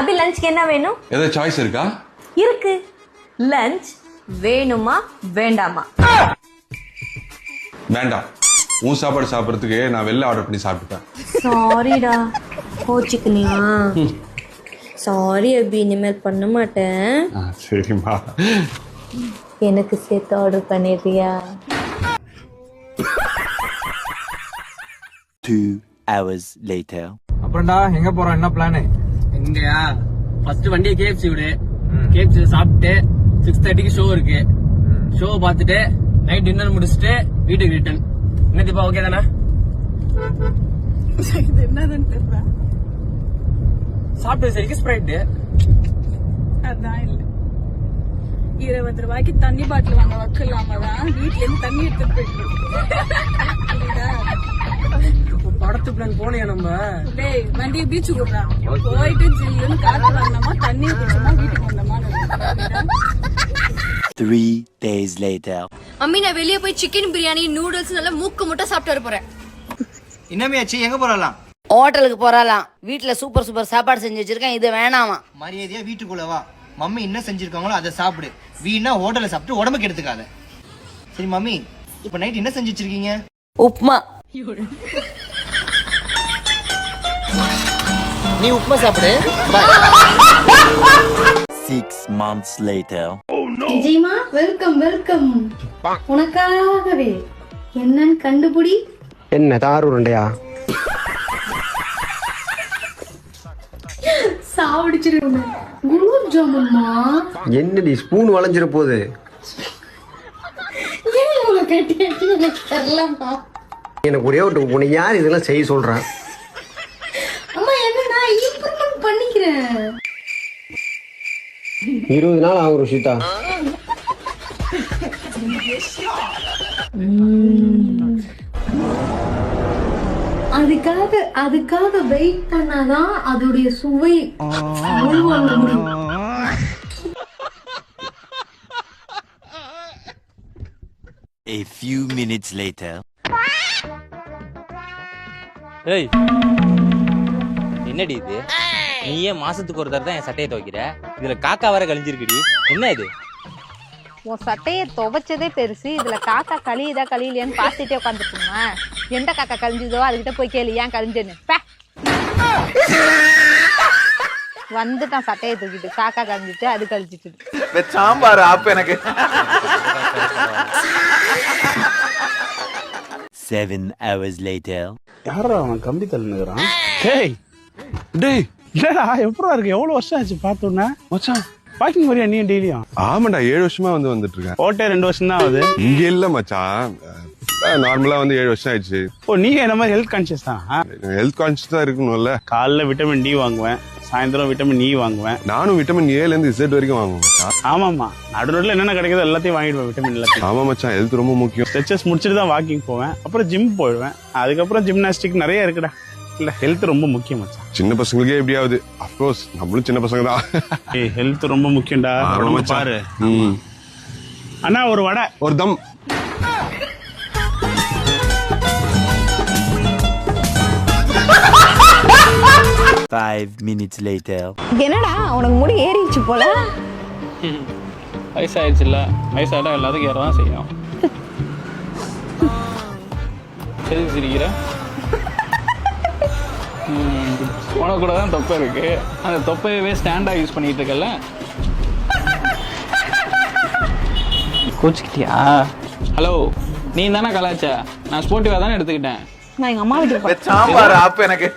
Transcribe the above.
அபி லஞ்ச்க்கு என்ன வேணும்? ஏதாவது சாய்ஸ் இருக்கா? இருக்கு. லஞ்ச் வேணுமா வேண்டாமா? வேண்டாம். உன் சாப்பாடு சாப்பிட்றதுக்கு நான் வெளில ஆர்டர் பண்ணி சாப்பிட்டுப்பேன். சாரிடா கோச்சிக்கனியா சாரி அபி. இனிமேல் பண்ண மாட்டேன். சரிம்மா. எனக்கு சேர்த்து ஆர்டர் பண்ணிடுறியா? Two hours later. அப்புறம்டா எங்க போறோம்? என்ன பிளானு இங்கயா? ஃபர்ஸ்ட் வண்டியை கேஎஃப்சி விடு. கேஎஃப்சி சாப்பிட்டு சிக்ஸ் தேர்ட்டிக்கு ஷோ இருக்கு. ஷோ பார்த்துட்டு நைட் டின்னர் முடிச்சுட்டு வீட்டுக்கு ரிட்டர்ன் என்ன தீபா ஓகே தானே? சாப்பிட்டு சரிக்கு ஸ்ப்ரைட் அதான் இல்ல. இருபது ரூபாய்க்கு தண்ணி பாட்டில் வாங்க வக்கலாம தான் வீட்ல இருந்து தண்ணி எடுத்துட்டு போயிட்டு பிளான் போனியா நம்ம? டேய் வண்டியை பீச்சு விடுறான் போயிட்டு ஜில்லுன்னு காத்து வாங்கினோமா தண்ணியை குடிச்சோமா வீட்டுக்கு வந்தோமா Three days later. அம்மி நான் வெளியே போய் சிக்கன் பிரியாணி நூடுல்ஸ் நல்லா மூக்கு முட்டை சாப்பிட்டு வர போறேன். என்னமையாச்சு எங்க போறலாம் ஹோட்டலுக்கு போறாளாம். வீட்ல சூப்பர் சூப்பர் சாப்பாடு செஞ்சு வச்சிருக்கேன். இது வேணாமா? மரியாதையா வீட்டுக்குள்ள வா. மம்மி என்ன செஞ்சிருக்காங்களோ அதை சாப்பிடு. வீணா ஹோட்டல்ல சாப்பிட்டு உடம்புக்கு எடுத்துக்காத. சரி மம்மி இப்ப நைட் என்ன செஞ்சு வச்சிருக்கீங்க? உப்மா. நீ உப்புமா சாப்பிடு. Six months later. விஜயமா வெல்கம் வெல்கம் உனக்காகவே என்னன்னு கண்டுபிடி. என்ன தார் உருண்டையா? சாவடிச்சிருவேன் குலாப் ஜாமுன்மா? என்னடி ஸ்பூன் வளைஞ்சிட போகுது ஏன் எனக்கு ஒரே ஒரு உன்னை யார் இதெல்லாம் செய்ய சொல்றான் அம்மா என்ன நான் பண்ணிக்கிறேன் இருபது நாள் ஆகும் ருஷிதா. அதுக்காக அதுக்காக வெயிட் பண்ணாதான் அதோடைய சுவை உள்வாங்க முடியும். A few minutes later. ஏய் என்னடி இது? நீ ஏன் மாசத்துக்கு ஒரு தடவை தான் என் சட்டையை துவைக்கிற? இதுல காக்கா வர கழிஞ்சிருக்குடி. என்ன இது? உன் சட்டையை துவைச்சதே பெருசு. இதுல காக்கா கழியுதா கழியலையான்னு பார்த்துட்டே உட்காந்துருக்குமா எந்த காக்கா கழிஞ்சுதோ அதுகிட்ட போய் கேளு ஏன் கழிஞ்சேன்னு. பே. வந்துட்டான் சட்டையை தூக்கிட்டு. காக்கா கழிஞ்சிட்டு அது கழிச்சிட்டு சாம்பார் ஆப் எனக்கு. Seven hours later. யாரா அவன் கம்பி தள்ளுனுக்குறான் டேய் டேய். இல்லடா எப்படா இருக்கு? எவ்வளவு வருஷம் ஆச்சு பார்த்தோன்னே? மச்சான் வாக்கிங் வரியா நீ டெய்லியும் ஆமாண்டா ஏழு வருஷமா வந்து வந்துட்டு இருக்கேன் ஓட்டே ரெண்டு வருஷம் தான் ஆகுது. இங்க இல்ல மச்சான். நார்மலா வந்து ஏழு வருஷம் ஆயிடுச்சு. ஓ நீங்க என்ன மாதிரி ஹெல்த் கான்சியஸ் தான்? ஹெல்த் கான்சியஸ் தான் இருக்கணும்ல. காலைல விட்டமின் டி வாங்குவேன் சாயந்தரம் விட்டமின் இ வாங்குவேன். நானும் விட்டமின் ஏல இருந்து இசட் வரைக்கும் வாங்குவேன் ஆமாமா நடுநடுல என்னென்ன கிடைக்குதோ எல்லாத்தையும் வாங்கிடுவேன் விட்டமின் எல்லாத்தையும். ஆமா மச்சான் ஹெல்த் ரொம்ப முக்கியம். ஸ்ட்ரெச்சஸ் முடிச்சுட்டு தான் வாக்கிங் போவேன். அப்புறம் ஜிம் போயிடுவேன். அதுக்கப்புறம் ஜிம்னாஸ்டிக் நிறைய இருக்குடா. இல்ல ஹெல்த் ரொம்ப முக்கியம் மச்சான். சின்ன பசங்களுக்கே எப்படியாவது? அப்கோர்ஸ் நம்மளும் சின்ன பசங்க தான் ஹெல்த் ரொம்ப முக்கியம்டா. மச்சான். பாரு. அண்ணா ஒரு வடை. ஒரு தம். Five minutes later. என்னடா உனக்கு முடி ஏறிச்சு போல? வயசாயிடுச்சுல்ல. வயசாயிட்டா எல்லாத்துக்கும் ஏற தான் செய்யும். சரி சிரிக்கிற? ம், உனக்கு கூட தான் தொப்பை இருக்கு. அந்த தொப்பையவே ஸ்டாண்டா யூஸ் பண்ணிட்டு இருக்கல கோச்சிக்கிட்டியா? ஹலோ நீ தானே கலாச்ச நான் ஸ்போர்ட்டிவா தானே எடுத்துக்கிட்டேன்? நான் எங்க அம்மா வீட்டுக்கு சாம்பார் ஆப் எனக்கு.